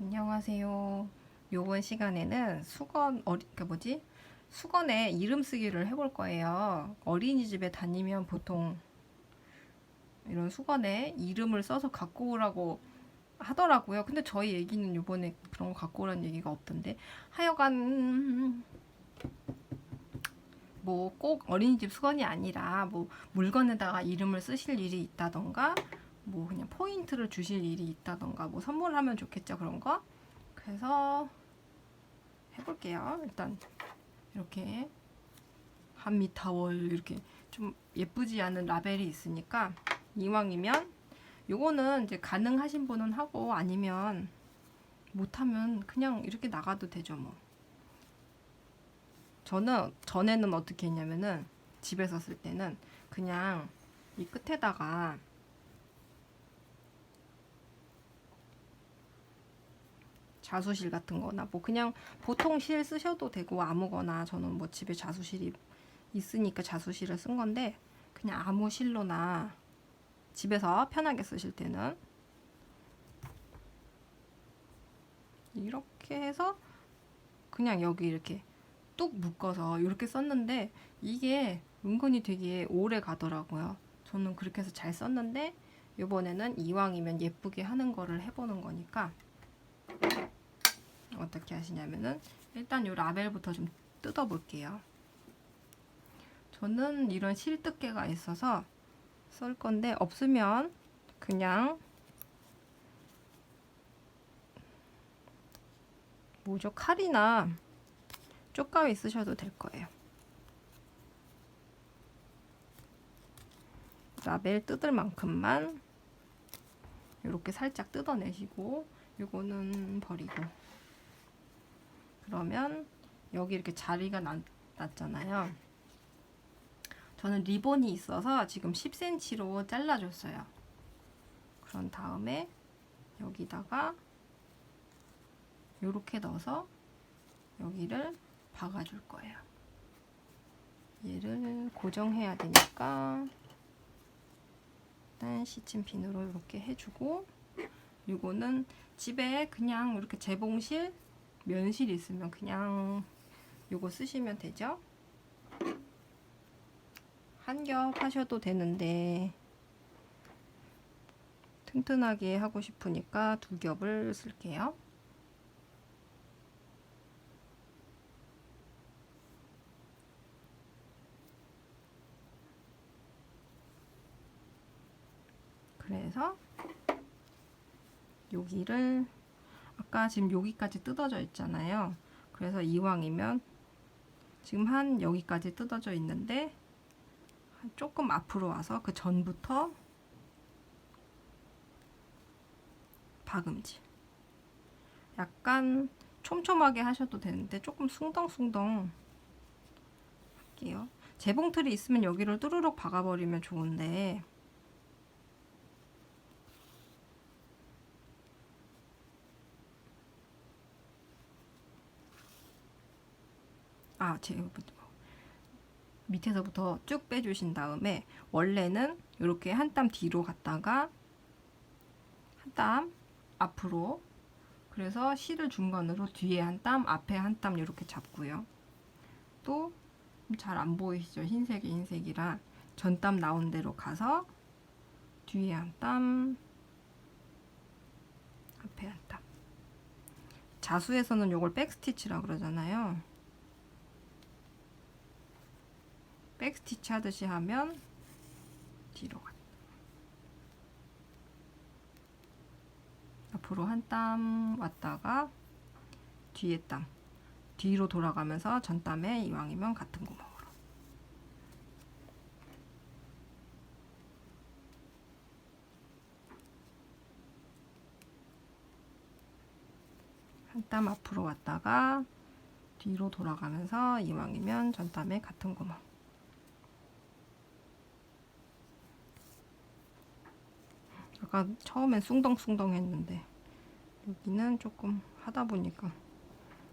안녕하세요. 요번 시간에는 수건 어리 그 뭐지? 수건에 이름 쓰기를 해볼 거예요. 어린이집에 다니면 보통 이런 수건에 이름을 써서 갖고 오라고 하더라고요. 근데 저희 얘기는 요번에 그런 거 갖고 오라는 얘기가 없던데 하여간 뭐 꼭 어린이집 수건이 아니라 뭐 물건에다가 이름을 쓰실 일이 있다던가 뭐 그냥 포인트를 주실 일이 있다던가 뭐 선물하면 좋겠죠 그런 거? 그래서 해볼게요. 일단 이렇게 한미 타월 이렇게 좀 예쁘지 않은 라벨이 있으니까 이왕이면 요거는 이제 가능하신 분은 하고 아니면 못하면 그냥 이렇게 나가도 되죠 뭐. 저는 전에는 어떻게 했냐면은 집에서 쓸 때는 그냥 이 끝에다가 자수실 같은 거나 뭐 그냥 보통 실 쓰셔도 되고 아무거나 저는 뭐 집에 자수실이 있으니까 자수실을 쓴 건데 그냥 아무 실로나 집에서 편하게 쓰실 때는 이렇게 해서 그냥 여기 이렇게 뚝 묶어서 이렇게 썼는데 이게 은근히 되게 오래 가더라고요. 저는 그렇게 해서 잘 썼는데 이번에는 이왕이면 예쁘게 하는 거를 해보는 거니까 어떻게 하시냐면은 일단 이 라벨부터 좀 뜯어 볼게요. 저는 이런 실뜨개가 있어서 쓸 건데 없으면 그냥 뭐죠 칼이나 쪽가위 쓰셔도 될 거예요. 라벨 뜯을 만큼만 이렇게 살짝 뜯어내시고 이거는 버리고 그러면 여기 이렇게 자리가 났, 났잖아요. 저는 리본이 있어서 지금 10cm로 잘라줬어요. 그런 다음에 여기다가 이렇게 넣어서 여기를 박아줄 거예요. 얘를 고정해야 되니까 일단 시침핀으로 이렇게 해주고 이거는 집에 그냥 이렇게 재봉실 면실 있으면 그냥 요거 쓰시면 되죠. 한 겹 하셔도 되는데 튼튼하게 하고 싶으니까 두 겹을 쓸게요. 그래서 여기를 아까 지금 여기까지 뜯어져 있잖아요. 그래서 이왕이면 지금 한 여기까지 뜯어져 있는데 조금 앞으로 와서 그 전부터 박음질 약간 촘촘하게 하셔도 되는데 조금 숭덩숭덩 할게요. 재봉틀이 있으면 여기를 뚜루룩 박아버리면 좋은데 아, 제가 밑에서부터 쭉 빼주신 다음에 원래는 이렇게 한 땀 뒤로 갔다가 한 땀 앞으로 그래서 실을 중간으로 뒤에 한 땀, 앞에 한 땀 이렇게 잡고요. 또 잘 안 보이시죠? 흰색이 흰색이라 전땀 나온 대로 가서 뒤에 한 땀, 앞에 한 땀. 자수에서는 이걸 백스티치라 그러잖아요. 백스티치 하듯이 하면 뒤로 가. 앞으로 한 땀 왔다가 뒤에 땀. 뒤로 돌아가면서 전 땀에 이왕이면 같은 구멍으로. 한땀 앞으로 왔다가 뒤로 돌아가면서 이왕이면 전 땀에 같은 구멍 아까 처음엔 숭덩숭덩 했는데 여기는 조금 하다 보니까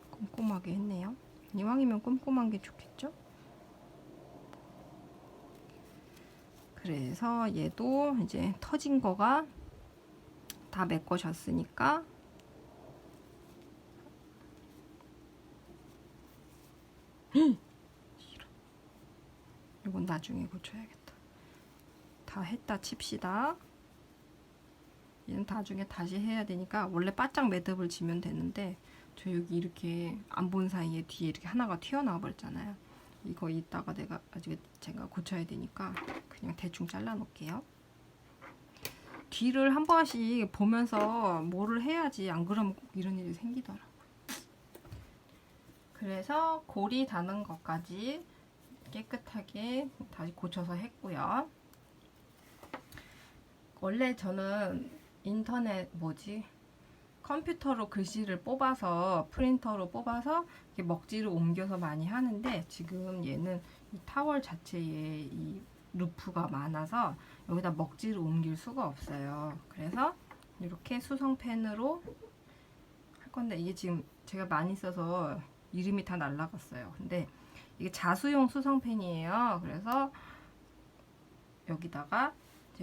꼼꼼하게 했네요. 이왕이면 꼼꼼한 게 좋겠죠? 그래서 얘도 이제 터진 거가 다 메꿔졌으니까 이건 나중에 고쳐야겠다. 다 했다 칩시다. 얘는 나중에 다시 해야 되니까 원래 바짝 매듭을 지면 되는데 저 여기 이렇게 안 본 사이에 뒤에 이렇게 하나가 튀어나와 버렸잖아요. 이거 이따가 내가 아직 제가 고쳐야 되니까 그냥 대충 잘라 놓을게요. 뒤를 한 번씩 보면서 뭐를 해야지 안 그러면 꼭 이런 일이 생기더라고요. 그래서 골이 닿는 것까지 깨끗하게 다시 고쳐서 했고요. 원래 저는 인터넷 뭐지 컴퓨터로 글씨를 뽑아서 프린터로 뽑아서 먹지를 옮겨서 많이 하는데 지금 얘는 이 타월 자체에 이 루프가 많아서 여기다 먹지를 옮길 수가 없어요. 그래서 이렇게 수성펜으로 할 건데 이게 지금 제가 많이 써서 이름이 다 날라갔어요. 근데 이게 자수용 수성펜이에요. 그래서 여기다가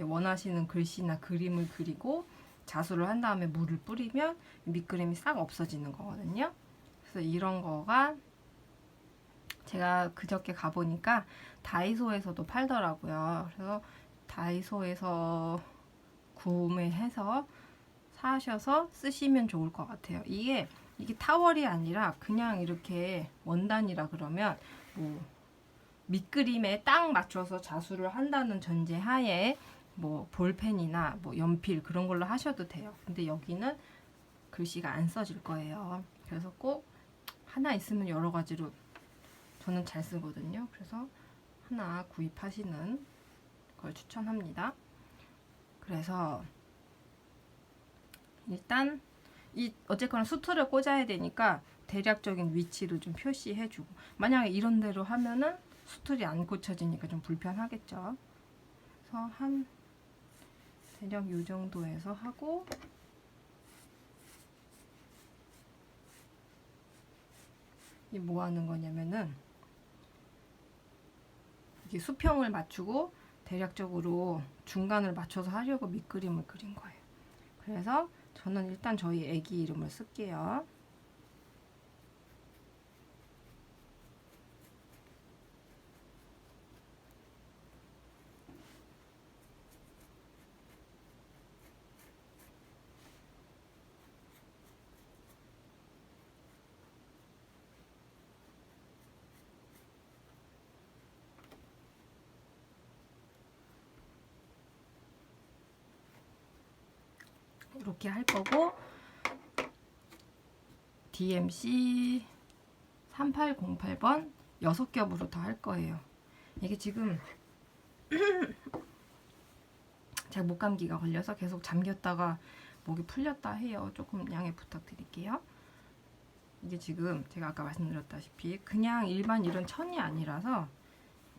원하시는 글씨나 그림을 그리고 자수를 한 다음에 물을 뿌리면 밑그림이 싹 없어지는 거거든요. 그래서 이런 거가 제가 그저께 가보니까 다이소에서도 팔더라고요. 그래서 다이소에서 구매해서 사셔서 쓰시면 좋을 것 같아요. 이게 이게 타월이 아니라 그냥 이렇게 원단이라 그러면 뭐 밑그림에 딱 맞춰서 자수를 한다는 전제 하에 뭐 볼펜이나 뭐 연필 그런 걸로 하셔도 돼요. 근데 여기는 글씨가 안 써질 거예요. 그래서 꼭 하나 있으면 여러 가지로 저는 잘 쓰거든요. 그래서 하나 구입하시는 걸 추천합니다. 그래서 일단 이 어쨌거나 수트를 꽂아야 되니까 대략적인 위치를 좀 표시해주고 만약에 이런 대로 하면은 수틀이 안 꽂혀지니까 좀 불편하겠죠. 그래서 한 대략 요 정도에서 하고 이 뭐 하는 거냐면은 이게 수평을 맞추고 대략적으로 중간을 맞춰서 하려고 밑그림을 그린 거예요. 그래서 저는 일단 저희 애기 이름을 쓸게요. 이렇게 할 거고 DMC 3808번 6겹으로 더 할 거예요. 이게 지금 제가 목감기가 걸려서 계속 잠겼다가 목이 풀렸다 해요. 조금 양해 부탁드릴게요. 이게 지금 제가 아까 말씀드렸다시피 그냥 일반 이런 천이 아니라서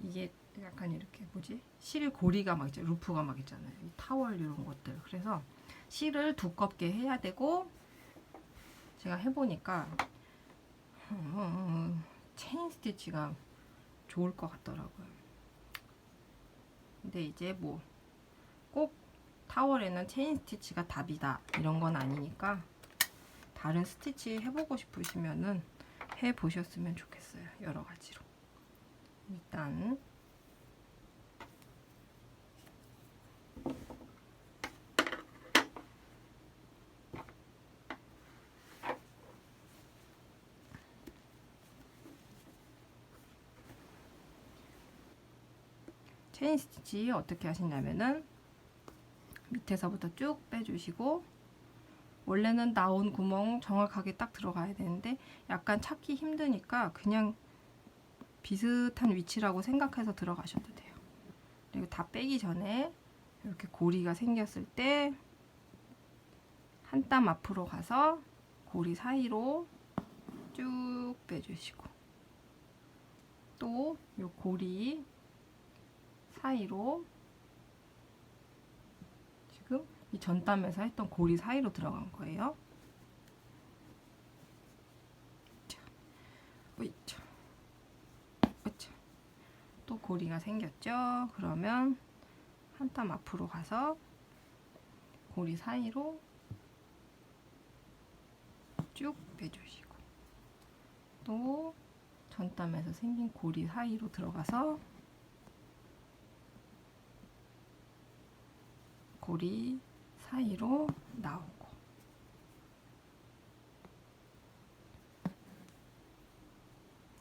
이게 약간 이렇게 뭐지 실 고리가 막 있죠 루프가 막 있잖아요 이 타월 이런 것들 그래서 실을 두껍게 해야 되고 제가 해보니까 음, 체인 스티치가 좋을 것 같더라고요. 근데 이제 뭐 꼭 타월에는 체인 스티치가 답이다 이런 건 아니니까 다른 스티치 해보고 싶으시면은 해보셨으면 좋겠어요. 여러 가지로. 일단 체인 스티치 어떻게 하시냐면은 밑에서부터 쭉 빼주시고 원래는 나온 구멍 정확하게 딱 들어가야 되는데 약간 찾기 힘드니까 그냥 비슷한 위치라고 생각해서 들어가셔도 돼요. 그리고 다 빼기 전에 이렇게 고리가 생겼을 때 한 땀 앞으로 가서 고리 사이로 쭉 빼주시고 또이 고리 사이로 지금 이 전담에서 했던 고리 사이로 들어간 거예요. 또 고리가 생겼죠? 그러면 한 땀 앞으로 가서 고리 사이로 쭉 빼주시고 또 전땀에서 생긴 고리 사이로 들어가서 고리 사이로 나오고.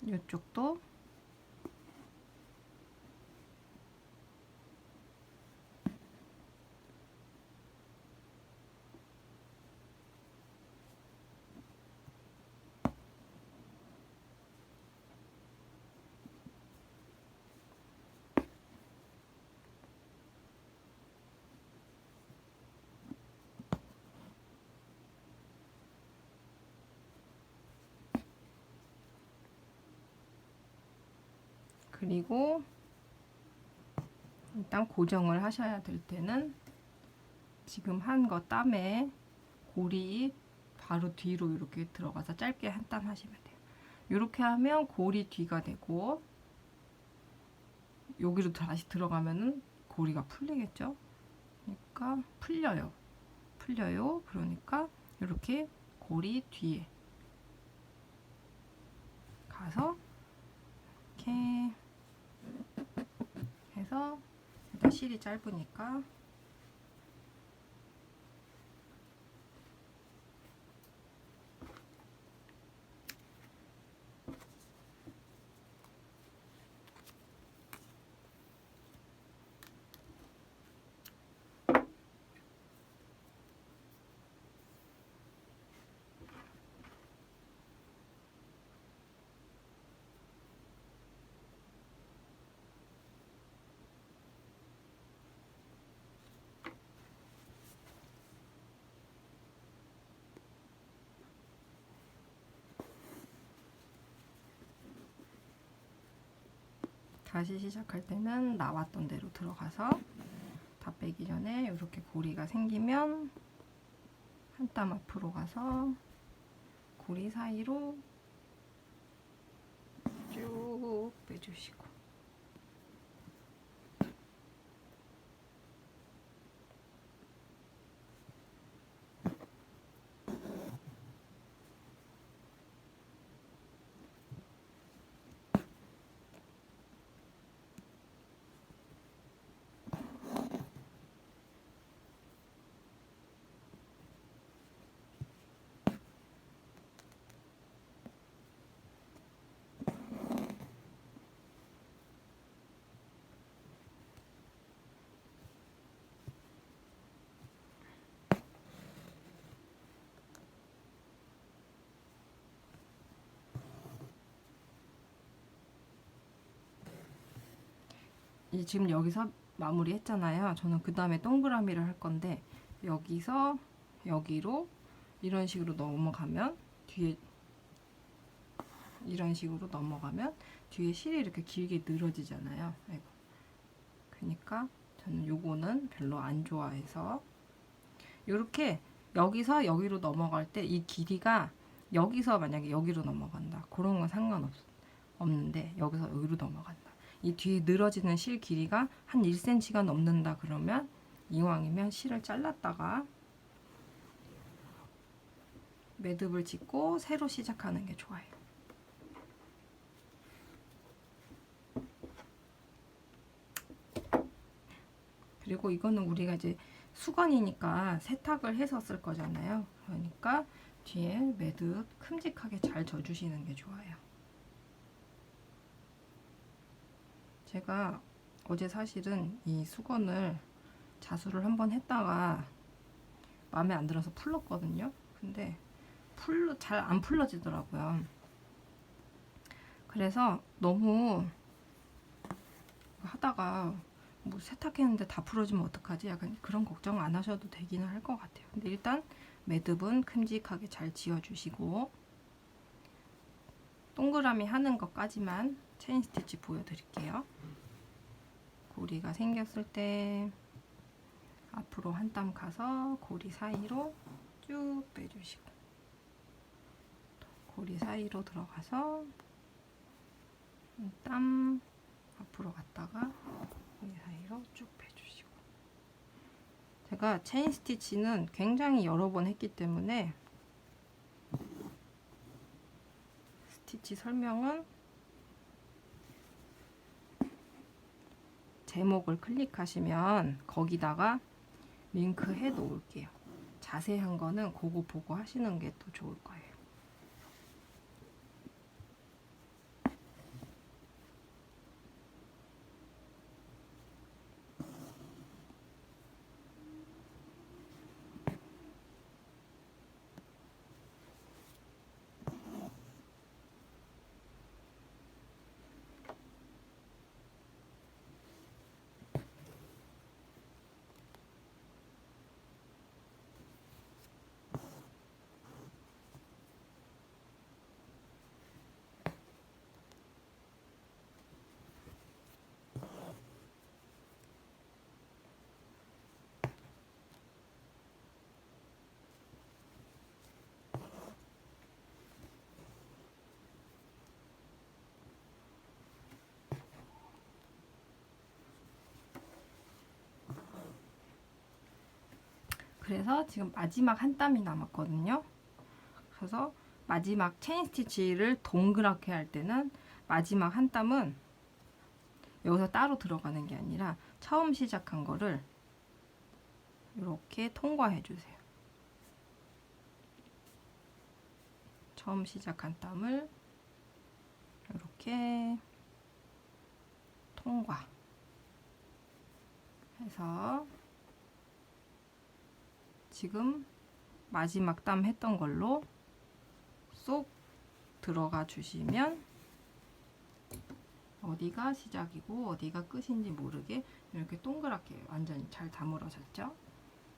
이쪽도 그리고 일단 고정을 하셔야 될 때는 지금 한 거 땀에 고리 바로 뒤로 이렇게 들어가서 짧게 한 땀 하시면 돼요. 이렇게 하면 고리 뒤가 되고 여기로 다시 들어가면은 고리가 풀리겠죠? 그러니까 풀려요. 풀려요. 그러니까 이렇게 고리 뒤에 가서 이렇게 해서 실이 짧으니까 다시 시작할 때는 나왔던 대로 들어가서 다 빼기 전에 이렇게 고리가 생기면 한 땀 앞으로 가서 고리 사이로 쭉 빼주시고 지금 여기서 마무리 했잖아요. 저는 그 다음에 동그라미를 할 건데 여기서 여기로 이런 식으로 넘어가면 뒤에 이런 식으로 넘어가면 뒤에 실이 이렇게 길게 늘어지잖아요. 아이고. 그러니까 저는 요거는 별로 안 좋아해서 이렇게 여기서 여기로 넘어갈 때 이 길이가 여기서 만약에 여기로 넘어간다. 그런 건 상관없 없는데 여기서 여기로 넘어간다. 이 뒤에 늘어지는 실 길이가 한 1cm가 넘는다 그러면 이왕이면 실을 잘랐다가 매듭을 짓고 새로 시작하는 게 좋아요. 그리고 이거는 우리가 이제 수건이니까 세탁을 해서 쓸 거잖아요. 그러니까 뒤에 매듭 큼직하게 잘 져주시는 게 좋아요. 제가 어제 사실은 이 수건을 자수를 한번 했다가 마음에 안 들어서 풀렀거든요. 근데 풀 잘 안 풀러지더라고요. 그래서 너무 하다가 뭐 세탁했는데 다 풀어지면 어떡하지? 약간 그런 걱정 안 하셔도 되기는 할 것 같아요. 근데 일단 매듭은 큼직하게 잘 지어주시고 동그라미 하는 것까지만 체인 스티치 보여드릴게요. 고리가 생겼을 때 앞으로 한 땀 가서 고리 사이로 쭉 빼주시고 고리 사이로 들어가서 한땀 앞으로 갔다가 고리 사이로 쭉 빼주시고 제가 체인 스티치는 굉장히 여러 번 했기 때문에 스티치 설명은 제목을 클릭하시면 거기다가 링크 해 놓을게요. 자세한 거는 그거 보고 하시는 게 더 좋을 거예요. 그래서 지금 마지막 한 땀이 남았거든요. 그래서 마지막 체인 스티치를 동그랗게 할 때는 마지막 한 땀은 여기서 따로 들어가는 게 아니라 처음 시작한 거를 이렇게 통과해 주세요. 처음 시작한 땀을 이렇게 통과 해서 지금 마지막 땀 했던 걸로 쏙 들어가 주시면 어디가 시작이고 어디가 끝인지 모르게 이렇게 동그랗게 완전히 잘 다물어졌죠.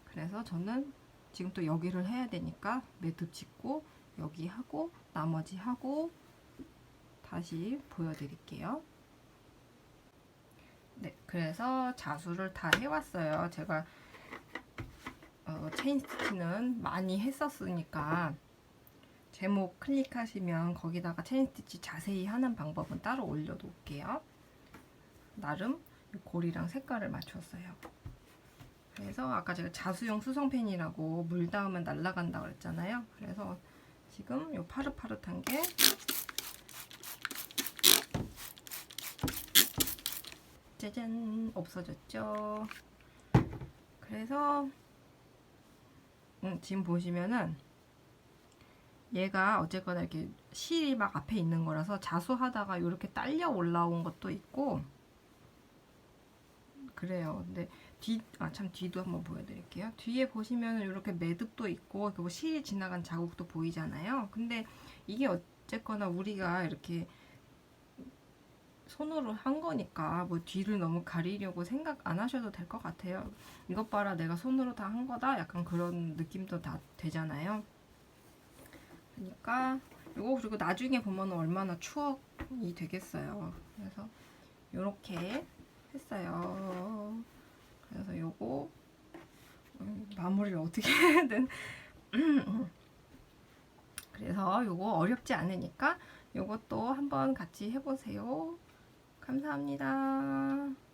그래서 저는 지금 또 여기를 해야 되니까 매듭 짓고 여기 하고 나머지 하고 다시 보여드릴게요. 네, 그래서 자수를 다 해왔어요. 제가 어, 체인 스티치는 많이 했었으니까 제목 클릭하시면 거기다가 체인 스티치 자세히 하는 방법은 따로 올려놓을게요. 나름 고리랑 색깔을 맞췄어요. 그래서 아까 제가 자수용 수성펜이라고 물 닿으면 날아간다 그랬잖아요. 그래서 지금 요 파릇파릇한 게 짜잔 없어졌죠. 그래서 음, 지금 보시면은 얘가 어쨌거나 이렇게 실이 막 앞에 있는 거라서 자수하다가 이렇게 딸려 올라온 것도 있고 그래요. 근데 뒤, 아 참 뒤도 한번 보여드릴게요. 뒤에 보시면은 이렇게 매듭도 있고 그리고 실이 지나간 자국도 보이잖아요. 근데 이게 어쨌거나 우리가 이렇게 손으로 한 거니까 뭐 뒤를 너무 가리려고 생각 안 하셔도 될 것 같아요. 이것 봐라 내가 손으로 다 한 거다 약간 그런 느낌도 다 되잖아요. 그러니까 이거 그리고 나중에 보면 얼마나 추억이 되겠어요. 그래서 이렇게 했어요. 그래서 요거 음, 마무리를 어떻게 해야 되는 그래서 요거 어렵지 않으니까 요것도 한번 같이 해보세요. 감사합니다.